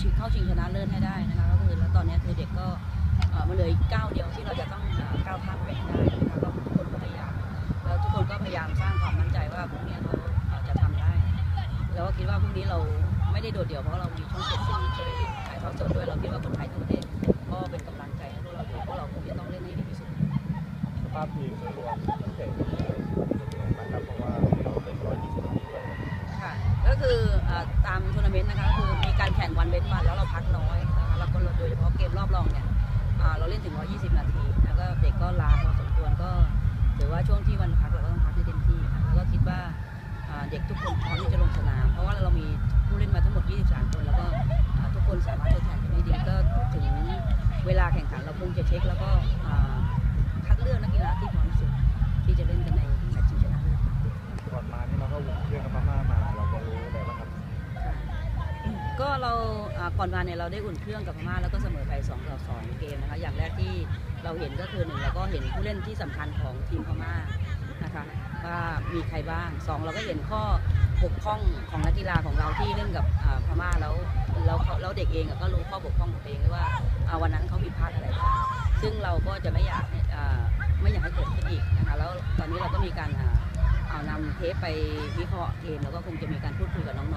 ชิงเข้าชิงชนะเลิศให้ได้นะคะก็คือแล้วตอนนี้คือเด็กก็มันเหลืออีกก้าวเดียวที่เราจะต้องเก้าวข้ามไปให้ได้นะคะก็ทุกคนก็พยายามแล้วทุกคนก็พยายามสร้างความมั่นใจว่าพวกเนี้เขาจะทำได้ แล้วก็คิดว่าพรุ่งนี้เราไม่ได้โดดเดี่ยวเพราะเรามีช่องเจ็ดสีช่วยถ่ายทอดสดด้วยเราคิดว่าคนไทยทั้งประเทศก็เป็นกำลังใจให้พวกเราด้วยเพราะเราคงจะต้องเล่นให้ดีที่สุดสภาพทีมตัวเตะนะครับเพราะว่าเราเตะร้อยยี่สิบนาทีด้วย คือตามทัวร์นาเมนต์นะคะคือมีการแข่งวันเว้นวันแล้วเราพักน้อยนะคะแล้วก็โดยเฉพาะเกมรอบรองเนี่ยเราเล่นถึง 120 นาทีแล้วก็เด็กก็ลาพอสมควรก็ถือว่าช่วงที่วันพักเราก็ต้องพักให้เต็มที่ค่ะแล้วก็คิดว่าเด็กทุกคนพร้อมที่จะลงสนาม เพราะว่าเรามีผู้เล่นมาทั้งหมด 23 คนแล้วก็ทุกคนสามารถทดแทนกันได้ดีก็ถึงเวลาแข่งขันเราคงจะเช็คแล้วก็ ก็เราก่อนมาเนี่ยเราได้อุ่นเครื่องกับพม่าแล้วก็เสมอไป2ต่อ2เกมนะคะอย่างแรกที่เราเห็นก็คือหนึ่งเราก็เห็นผู้เล่นที่สำคัญของทีมพม่านะคะว่ามีใครบ้างสองเราก็เห็นข้อบกพร่องของนักกีฬาของเราที่เล่นกับพม่าแล้วแล้วเขาแล้วเด็กเองก็รู้ข้อบกพร่องของตัวเองว่าวันนั้นเขาผิดพลาดอะไรบ้างซึ่งเราก็จะไม่อยากไม่อยากให้เกิดขึ้นอีกนะคะแล้วตอนนี้เราก็มีการเอานำเทปไปวิเคราะห์เกมแล้วก็คงจะมีการพูดคุยกับน้อง